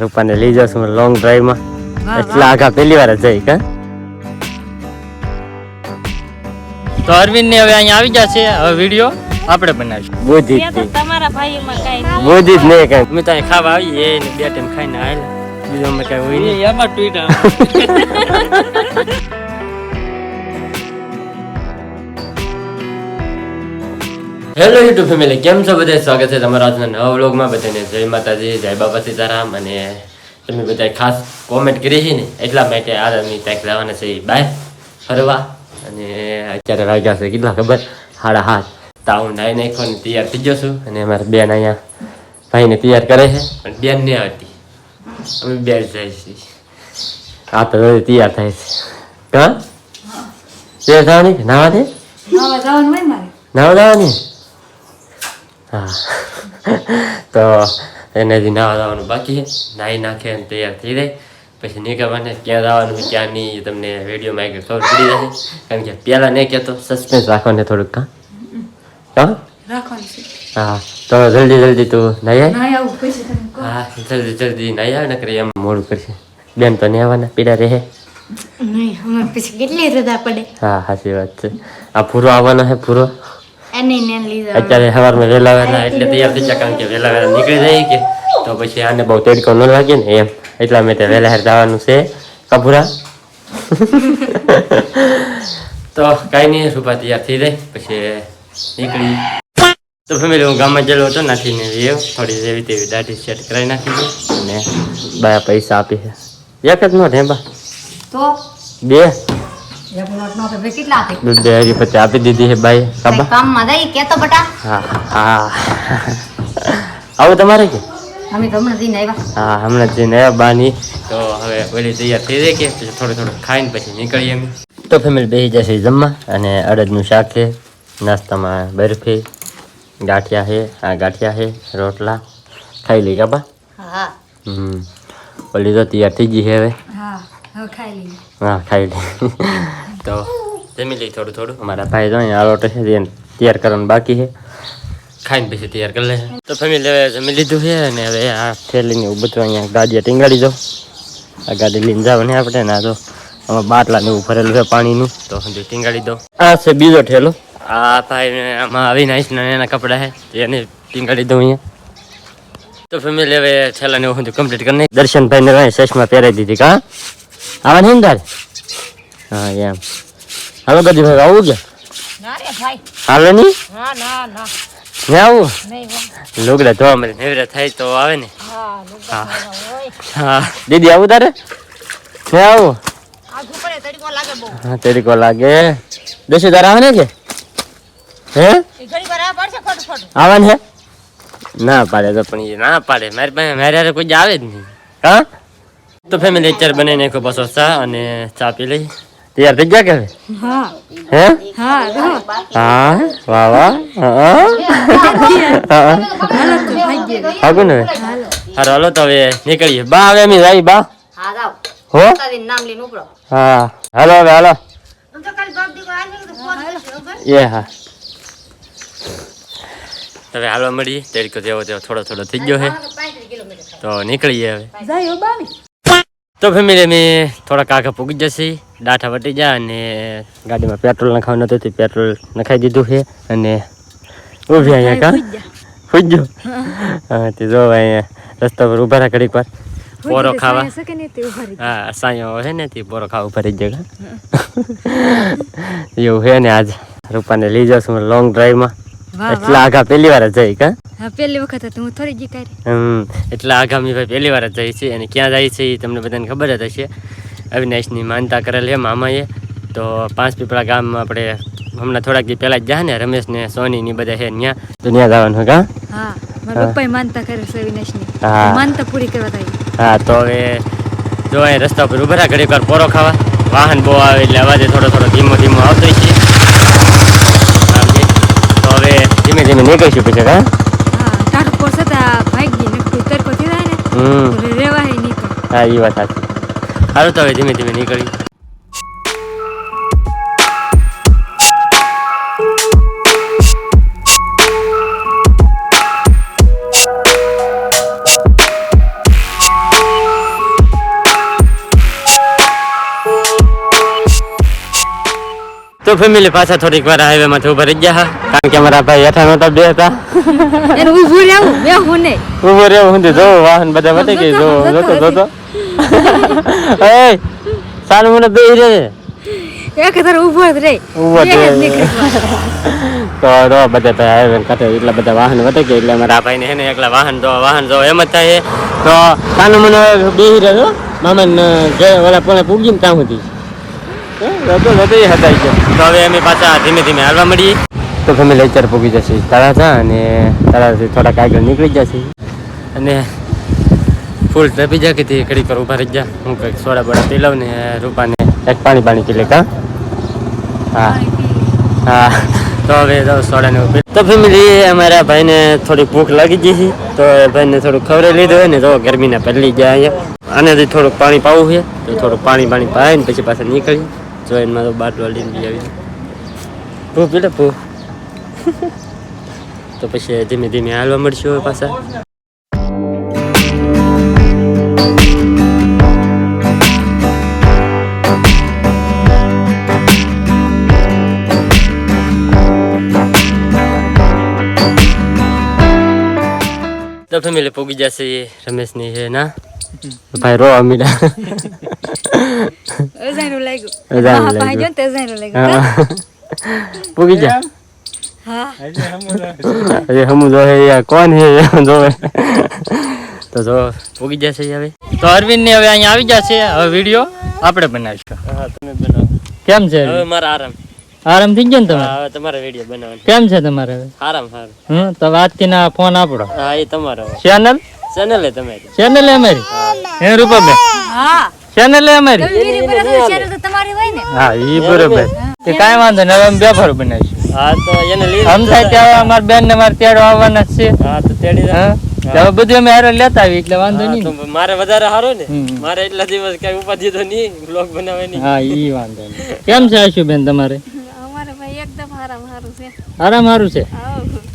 રૂપાને લઈ જશું લોંગ ડ્રાઈવમાં એટલા આખા પહેલી વાર જઈ કા? તો અરવિંદ ને હવે અહીંયા આવી જશે હવે વીડિયો આપણે બનાવીશું. બોધી જ. તમારા ભાઈઓમાં કાંઈ બોધી જ નહીં કઈ. અમે તો અહીં ખાવા આવીએ ને બે ટાઈમ ખાઈને આવેલા. બીજો અમે કઈ હોય નહીં. એમાં ટ્વીટર હેલો યુટ્યુબ ફેમિલી કેમ છો બધા? સ્વાગત છે તમારા આજના નવા વ્લોગમાં. બધાને જય માતાજી જય બાબા સીતારામ. અને તમે બધા ખાસ કોમેન્ટ કરી છે ને એટલા માટે આજે અમે ત્યાં જવાના છે. બહાર ફરવા. અને અત્યારે વાગ્યા છે કેટલા ખબર? સાડા હાથ તો હું નાઈ નાખો ને તૈયાર થઈ ગયો છું. અને અમારા બેન અહીંયા ભાઈને તૈયાર કરે છે. પણ બેન નહીં આવતી અમે બે જાય છીએ આ તો તૈયાર થાય છે. કા તે થવાની નાવા દે? નાવા જવાનું નાવા જવાની? હા. તો એને હજી નાવા જવાનું બાકી છે. નાહી નાખે અને તૈયાર થઈ જાય. પછી નીકળવાને ક્યાં જવાનું ક્યાં નહીં તમને વિડીયોમાં આગળ ખબર પડી જશે. કારણ કે પહેલાં નહીં કહેતો સસ્પેન્સ રાખવાને થોડુંક કાં હા? તો જલ્દી જલ્દી તું નાહી હા જલ્દી જલ્દી નાહી આવે નકર એમ મોડું કરશે. બેન તો નહીં આવવાના પીડા રહે. નહીં પછી કેટલી રજા પડે? હા સાચી વાત છે. આ પૂરો આવવાનો છે પૂરો. અત્યારે સવારમાં વહેલા વહેલા એટલે તૈયાર થઈ કારણ કે વહેલા વહેલા નીકળી જાય કે તો પછી આને બહુ તડકો ન લાગે ને એમ. એટલા માટે વહેલા હેર જવાનું છે કપૂરા. તો કાંઈ નહીં રૂપા તૈયાર થઈ જાય પછી નીકળી. તો ફેમિલી હું ગામમાં ગયેલો હતો નાખીને વ્યવ થોડી જેવી તેવી દાઢી સેટ કરાવી નાખી અને બાયા પૈસા આપી છે. એક જ નો ઢેબા બા? તો? બે? દૂધ હરી આપી દીધી છે ભાઈ. કાબા કામમાં જાય કેતો બટા? હા હા. આવું તમારે કે? અમે તો હમણાં જઈને આવ્યા. હા હમણાં જઈને આવ્યા બાની. તો હવે ઓલી તૈયાર થઈ જાય કે પછી થોડું થોડું ખાઈને પછી નીકળીએ અમે. તો ફેમિલી બેસી જશે જમવા અને અડદનું શાક છે નાસ્તામાં બરફી ગાંઠિયા છે આ ગાંઠિયા છે રોટલા. ખાઈ લઈ કાબા હા. હમ. ઓલી તો તૈયાર થઈ ગઈ છે હવે. હા, ખાઈ લઈ તો જમી લઈ થોડું થોડું. અમારા ભાઈ જો આ આલોટે છે તેને તૈયાર કરવાનું બાકી છે. ખાઈને પછી તૈયાર કરી લે તો ફેમિલી હવે જમી લીધું છે અને હવે આ થેલીને એવું બધું અહીંયા ગાડીએ ટીંગાડી દો. આ ગાડી લઈને જવાની આપણે, ને તો આમાં બાટલા ને એવું ભરેલું છે પાણીનું. તો હજુ ટીંગાડી દો. આ છે બીજો ઠેલો આ ભાઈ આમાં આવીને આવીશ ને એના કપડાં છે એને ટીંગાડી દઉં અહીંયા. તો ફેમિલી હવે છેલ્લાને બધું કમ્પ્લીટ કરી દર્શનભાઈને ચશ્મા પહેરાવી દીધી, કા? આવા નહીં ને તારે હા એમ. હાલો ગદી ભાઈ આવું કે? હાલો રે નહીં? ના ના ના. ને આવું? લુગડા ધોવા મળે નેવરા થાય તો આવે ને. હા હા. દીદી આવું તારે? ને આવું? હા તરીકો લાગે. દસ તારે આવે ને કે? હે? એ ઘડી વાર આ પડશે ખોટું ખોટું આવે ને? ના પાડે તો પણ એ ના પાડે. મારી પાસે મારી હારે કોઈ આવે જ નહીં. હા? તો ફેમિલી અત્યારે ને નાખો પાછો ચા અને ચા પી લઈ. તૈયાર થઈ ગયા કે હવે? હા? હે હા. હા વાહ વાહ. હા હા. હાગું ને હારો હાલો. તો હવે નીકળીએ. બા હવે અમે જાય બા? હા હો? માતાજીનું નામ લઈને ઉપડો. હા. હાલો હવે હાલો. એ હા. હવે હાલવા મળીએ. તરીકો જેવો તેવો થોડો થોડો થઈ ગયો છે. તો નીકળીએ હવે. તો ફેમિલી અમે થોડાક આગળ પૂગી જશે ડાઠા વટી જાય અને ગાડીમાં પેટ્રોલ નખાવાનું હતું તે પેટ્રોલ નખાઈ દીધું છે અને ઊભી અહીંયા કા? ફૂજ્યો હા. તે જો અહીંયા રસ્તા પર ઊભા રહ્યા ઘડીક વાર. પોરો ખાવા. હા સાયો છે ને તે પોરો ખાવા ઊભા રહી જગા એવું છે ને આજ. રૂપાને લઈ જશું લોંગ ડ્રાઈવમાં એટલા આઘા પહેલી વાર જ જઈ કા? પહેલી વખત હતું હું થોડી જીકારી હમ એટલે આગામી ભાઈ પહેલી વાર જ જાય છે અને ક્યાં જાય છે એ તમને બધાને ખબર જ હશે. અવિનાશની માનતા કરેલ છે મામાએ. તો પાંચ પીપળા ગામમાં આપણે હમણાં થોડાક દી પહેલાં જ જાય ને રમેશ ને સોની ની બધા છે ત્યાં તો ત્યાં જવાનું કા? હા મારા પપ્પાએ માનતા કરે છે અવિનાશની. હા. માનતા પૂરી કરવા થાય હા તો હવે જો એ રસ્તા ઉપર ઉભરા ઘડીક વાર પોરો ખાવા. વાહન બહુ આવે એટલે અવાજે થોડો થોડો ધીમો ધીમો આવતો છે આમ છે. તો હવે ધીમે ધીમે નીકળીશું પછી હા પર છતાં ભાગી ને કોઈ તડકો જાય ને રેવાય નહીં હા એ વાત સાચી. સારું તો હવે ધીમે ધીમે નીકળી તો ફેમિલી પાછા થોડીક વાર હાઈવે માંથી ઊભા રહી ગયા કારણ કે અમારા ભાઈ હેઠા નહોતા બે હતા. એને ઊભું રહેવું બેહું નહીં. ઊભો રહ્યો હું જો વાહન બધા વટી ગઈ જો જોતો જોતો એ સાલ મને બે રે. એક હજાર ઊભો જ રહે ઊભો જ બે. તો રો બધા તો હાઈવે કાંઠે એટલા બધા વાહન વટી ગયા એટલે અમારા ભાઈને હે ને એકલા વાહન જો વાહન જો એમ જ થાય તો સાનું મને બે રહ્યો મામા ગયા ઓલા પણ પૂગીને ત્યાં સુધી. રતો રતો એ હતા ગયો. તો હવે અમે પાછા ધીમે ધીમે હાલવા મળીએ તો ફેમિલી અત્યારે પૂગી જશે તારાજા અને તારાથી થોડાક આગળ નીકળી જશે અને ફૂલ ટ્રેપી જા કે તે ઘડી પર ઊભા રહી જા હું કંઈક સોડા બોડા પી લઉં ને રૂપાને એક પાણી પાણી પી લે કા? હા. હા. તો હવે તો સોડા ને એવું પી તો ફેમિલી અમારા ભાઈને થોડી ભૂખ લાગી ગઈ છે. તો એ ભાઈને થોડુંક ખવડાવી લીધું હોય ને તો ગરમીના પહેલી જાય અને થોડુંક પાણી પાવું છે. તો થોડુંક પાણી પાણી પાય ને પછી પાછા નીકળી જો એમાં તો બાટલો લઈને બી આવી. ભૂ પી લે ભૂ તો પછી ધીમે ધીમે હાલવા મળશું હવે પાછા. તો ફેમિલી પૂગી જશે રમેશની છે ના? ભાઈ રો અમીરા અજાયણું લાગ્યું. અજાયણું લાગ્યું. ગયો ને તો અજાયણું લાગ્યું. પૂગી જા અરે હમુ જો કોણ હે જોવે તો જો પૂગી જશે હવે તો અરવિંદ ને હવે અહીંયા આવી જશે હવે વીડિયો આપણે બનાવીશું. હા તમે બનાવો. કેમ છે? હવે મારા આરામ. આરામ થઈ ગયો ને તમારે? હા હવે તમારે વીડિયો બનાવવાનો. કેમ છે તમારે હવે? આરામ સારું હમ તો આજથી ના ફોન આપડો. હા એ તમારો. ચેનલ ચેનલ એ તમારી. ચેનલ એ અમારી? હે. રૂપાબેન હા. ચેનલ અમારી. તો હા ઈ બરોબર. કે કાઈ વાંધો નહીં હવે અમે બેફર બનાવીશું હા તો એને લઈ સમજાય ત્યારે અમારા બેન ને મારે તેડો આવવાના છે. હા તો તેડી તો હવે બધું અમે હારે લેતા આવી એટલે વાંધો નહીં મારે વધારે સારું ને. મારે એટલા દિવસ કઈ ઉપાધિ તો નહીં બ્લોગ બનાવવાની. હા ઈ વાંધો નહીં. કેમ છે આશુ બેન તમારે? અમારે ભાઈ એકદમ આરામ સારું છે. આરામ સારું છે?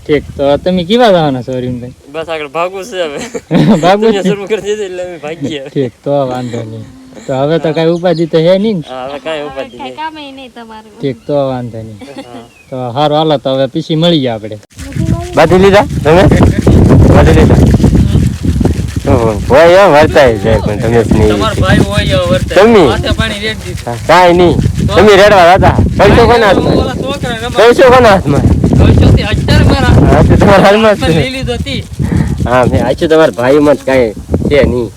ઠીક તો તમે કેવા જવાના છો અરવિંદભાઈ? બસ આગળ ભાગવું છે હવે. ભાગવું છે? શરૂ કરી દીધું એટલે અમે ભાગીએ. ઠીક તો વાંધો નહીં. તો હવે તો કઈ ઉપાધિ તો હે નહીં ને? હા હવે કાંઈ ઉપાધિ કામે નહીં તમારું. ઠીક તો વાંધો નહીં. તો સારું હાલો તો હવે પીસી મળી ગયા આપણે. બાંધી લીધા તમે? બાંધી લીધા? હોય એમ વર્તાય જાય પણ તમે ભાઈ હોય તમે? પાણી રેડ દીધું. હા, કાંઈ નહીં. તમે રેડવા હતા પૈસો કોના હાથમાં? પૈસો કોના હાથમાં? હા તો તમારા હતી હા મેં આછું તમારા ભાઈમાં જ કાંઈ છે નહીં.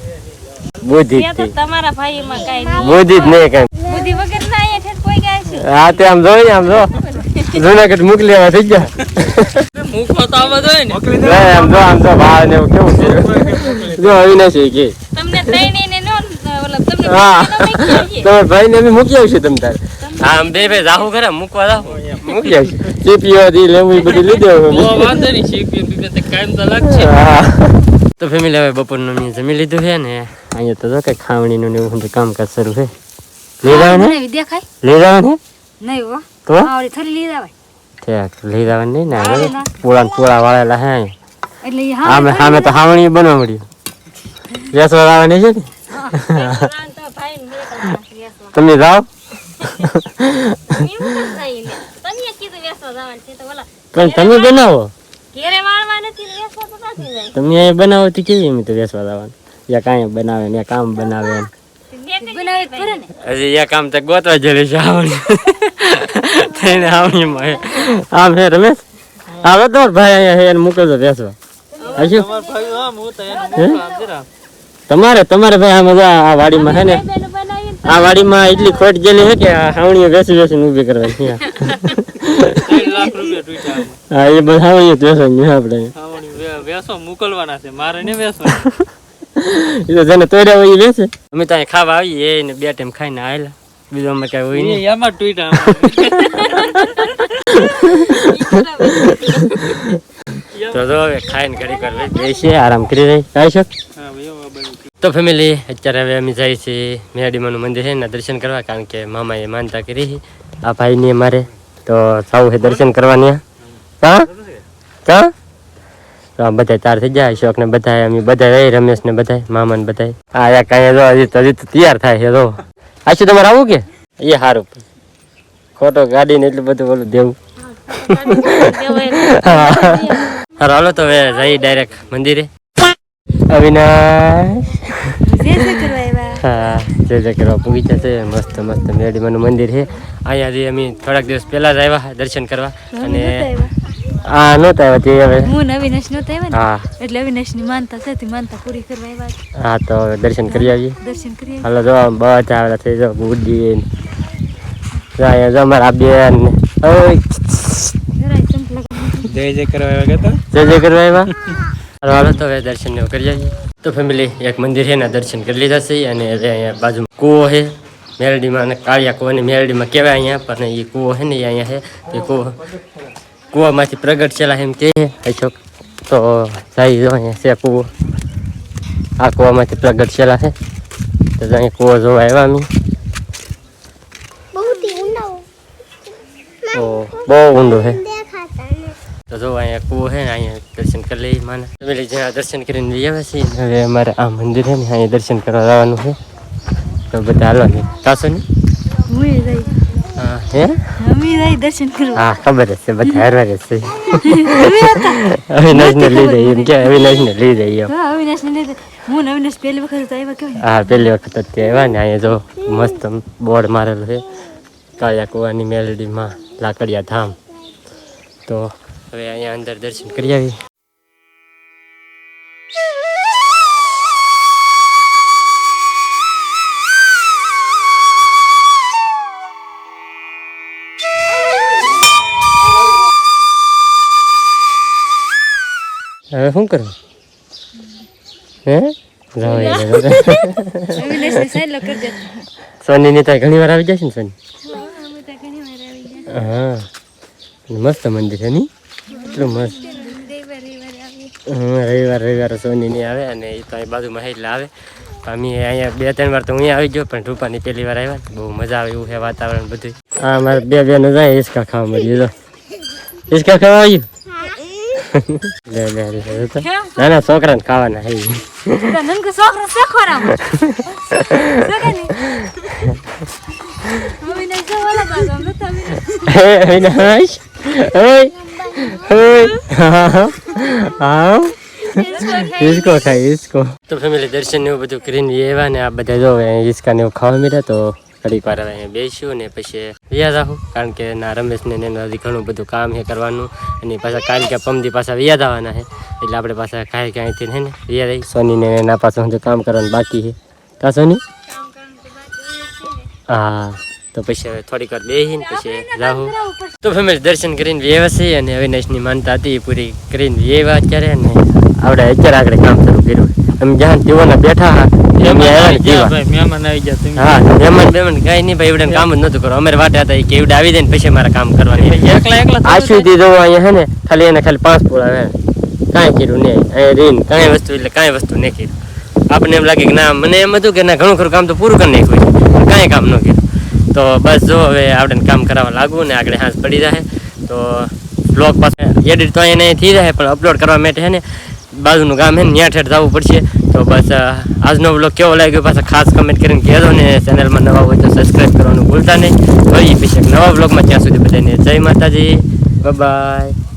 બુદ્ધિ તમારા ભાઈમાં કાંઈ નહીં. બુદ્ધિ જ નહીં કાંઈ. બુદ્ધિ વગર ના અહીંયા ઠેઠ કોઈ ગયા છે? હા તે આમ જોઈ આમ જો. જુનાગઢ મોકલી એવા થઈ ગયા. મૂકવા તો આવા જોઈએ ને. લે, આમ જો આમ જો ભાવ ને કેવું છે? જો અવિનાશી કે. તમને ત્રણેય ને નો તમને હા. તમારા ભાઈ ને અમે મૂકી આવશું તમ તારે. હા આમ બે ભાઈ જાહુ ખરા મૂકવા જાહુ. મૂકી આવશું. ચીપીઓ થી લેવું એ બધું લીધે વાંધો નહીં શીખવી બીજું તો કાયમ તો લાગશે. તો ફેમિલી હવે બપોરનું મેં જમી લીધું છે ને? અહીંયા તો જો કઈ ખાવણીનું ને એવું કામ કામકાજ શરૂ છે. જવાનું બનાવી દેખાય લઈ જવાનું નહીં હો. તો? આવડી થોડી લીધા હોય ઠેક લઈ જવાનું નહીં ને હવે. પોળા પોળા વાળેલા હે. એટલે હામે હામે તો હાવણી બનવા મળ્યું. વેસવા આવવાની છે ને. તમે જાઓ. તમે પણ તમે બનાવો. ઘેરે વાળવા નથી વેસવા તો નથી જાય તમે અહીંયા બનાવો તો કેવી એમ તો વેસવા જવાનું? યા કાંઈ બનાવે ને કામ બનાવે હજી એ કામ તો ગોતવા જેલી છે આવણી. થઈને આવણીમાં આમ હે રમેશ? આવે તો ભાઈ અહીંયા હે એને તો બેસવા. તમારે તમારે ભાઈ આમાં મજા આ વાડીમાં હે ને આ વાડીમાં એટલી ખોટ ગયેલી હે કે આ હાવણીઓ બેસી બેસીને ઊભી કરવાની લાખ હા એ બધા હાવણીઓ બેસો બેસવાની આપણે. વેસો મોકલવાના છે. મારે ને વેસો એ તો જેને તોડ્યા હોય એ બેસે અમે ત્યાં ખાવા આવીએ એને બે ટાઈમ ખાઈને આવેલા. બીજું અમે કઈ હોય નહીં. એમાં તૂટ્યા તો જો હવે ખાઈને ઘડી કર બેસીએ આરામ કરી રહી. કાંઈ શક તો ફેમિલી અત્યારે હવે અમે જઈએ છીએ મેરડીમાનું મંદિર છે ને દર્શન કરવા કારણ કે મામાએ માનતા કરી છે. આ ભાઈની મારે તો સાવ છે દર્શન કરવાની. હા? કા તો આ બધા ચાર થઈ જાય અશોક ને બધા અમે બધા રહી રમેશ ને બધા મામા ને બધા આ યા કાંઈ જો હજી તો હજી તો તૈયાર થાય છે જો. આશુ તમારે આવું કે? એ સારું ખોટો ગાડીને એટલું બધું બોલું દેવું. હારો હાલો તો હવે જઈ ડાયરેક્ટ મંદિરે. અવિનાશ. હા જય જય કરવા પૂગી જશે મસ્ત મસ્ત મેડીમાનું મંદિર છે. અહીંયાથી અમે થોડાક દિવસ પહેલા જ આવ્યા દર્શન કરવા. અને આ નહોતા આવ્યા તે હવે. હું ને અવિનાશ નહોતા આવ્યા હા. એટલે અવિનાશની માનતા છે તે માનતા પૂરી કરવા આવ્યા હા તો હવે દર્શન કરી આવીએ. દર્શન કરી. હાલો જો બધા આવેલા થઈ જાઓ ગુડી જાય જો મારા બેન ને. ઓય. જય જય કરવા આવ્યા જય જય કરવા આવ્યા. હાલો હાલો તો હવે દર્શન ને એવું કરી આવીએ. તો ફેમિલી એક મંદિર છે ને દર્શન કરી લીધા છે અને અહીંયા બાજુમાં કૂવો છે. મેરડીમાં અને કાળિયા કૂવાની મેરડીમાં કહેવાય અહીંયા પણ એ કૂવો છે ને અહીંયા છે. તો એ કૂવો કૂવામાંથી પ્રગટ છેલા એમ કે અશોક. તો જાય જો અહીંયા છે કૂવો. આ કૂવામાંથી પ્રગટ છેલા છે. તો અહીંયા કૂવો જોવા આવ્યા અમે. તો બહુ ઊંડો છે. તો જો અહીંયા કૂવો છે ને અહીંયા દર્શન કરી લઈએ માને. ફેમિલી જ્યાં દર્શન કરીને લઈ આવ્યા છીએ હવે અમારે આ મંદિર છે ને અહીંયા દર્શન કરવા જવાનું છે. તો બધા હાલો ને. તાસો ને? હા હે? અમે જઈ દર્શન કરવા હા ખબર જ છે બધા હારવાર છે અવિનાશ ને લઈ જઈએ એમ કે અવિનાશ ને લઈ જઈએ. હા અવિનાશ પહેલી વખત તો આવ્યા કેવાય હા પહેલી વખત જ આવ્યા ને અહીંયા જો મસ્ત બોર્ડ મારેલું છે કાળિયા કુવાની મેલડીમાં લાકડિયા ધામ તો હવે અહીંયા અંદર દર્શન કરી આવી હવે શું કરું હે? સોની ની. ત્યાં ઘણી વાર આવી છે ને સોની? હા મસ્ત મંદિર છે ની? એટલું મસ્ત. રવિવાર રવિવારે સોની ની આવે અને એ તો અહીં બાજુમાં એટલે આવે. અમે અહીંયા બે ત્રણ વાર તો હું આવી ગયો પણ રૂપાની પહેલી વાર આવ્યા બહુ મજા આવે એવું છે વાતાવરણ બધું હા મારે બે બેનો જાય હિસકા ખાવા મળ્યું જો. હિસકા ખાવા આવ્યું? લે. ના ના છોકરાને ખાવાના હે નનકો છોકરો છે ખોરામાં. છોકરાને. અવિનાશ જો ઓલા બાજુ, આમ નતો અવિનાશ. હે અવિનાશ ઓય ઓય હા હા હિસકો ખાય હિસકો તો ફેમિલી દર્શન ને એવું બધું કરીને એવા ને આ બધા જો ઈસકા ને એવું ખાવા મળ્યા તો ઘડીક વાર અહીંયા બેસ્યું ને પછી વ્યાજ આવું કારણ કે ના રમેશને એનું ઘણું બધું કામ છે કરવાનું. અને પાછા કાલ કે પમદી પાછા વ્યાજ આવવાના છે. એટલે આપણે પાછા કાંઈ ક્યાંયથી હે ને વ્યાજ આવી સોની ને એના પાછળ હજુ કામ કરવાનું બાકી છે. કા સોની હા, તો પછી હવે થોડીક વાર બેસીને પછી જાઉં. તો ફેમિલી, દર્શન કરીને વ્યવા છે અને અવિનાશની માનતા હતી એ પૂરી કરીને વ્યવા અત્યારે અને આપણે અત્યારે આગળ કામ શરૂ કર્યું. અમે જ્યાં તેઓને બેઠા હા જીવા મહેમાન આવી ગયા તમે. હા મહેમાન બેમાન કઈ નહીં ભાઈ એવડે કામ જ નતું કરો અમારે વાટે હતા કે એવડે આવી જાય ને પછી મારા કામ કરવાની. એકલા એકલા આ દીધો અહીંયા હે ને ખાલી એને ખાલી પાંચ પૂળા આવે. કાંઈ કર્યું નહીં. અહીંયા રીન કાંઈ વસ્તુ એટલે કાંઈ વસ્તુ નહીં કર્યું. આપણને એમ લાગે કે ના મને એમ હતું કે ના ઘણું ખરું કામ તો પૂરું કરી નાખ્યું કાંઈ કામ ન કર્યું. તો બસ જો હવે આપણે કામ કરાવવા લાગવું ને આગળ હાથ પડી જાય તો બ્લોગ પાસે એડિટ તો અહીંયા થઈ જાય પણ અપલોડ કરવા માટે છે ને બાજુનું ગામ હે ને ઠેઠ જવું પડશે. તો બસ આજનો બ્લોગ કેવો લાગ્યો પાછા ખાસ કમેન્ટ કરીને કહેજો ને ચેનલમાં નવા હોય તો સબસ્ક્રાઈબ કરવાનું ભૂલતા નહીં. ફરી પછી નવા બ્લોગમાં ત્યાં સુધી બધાને જય માતાજી. બાય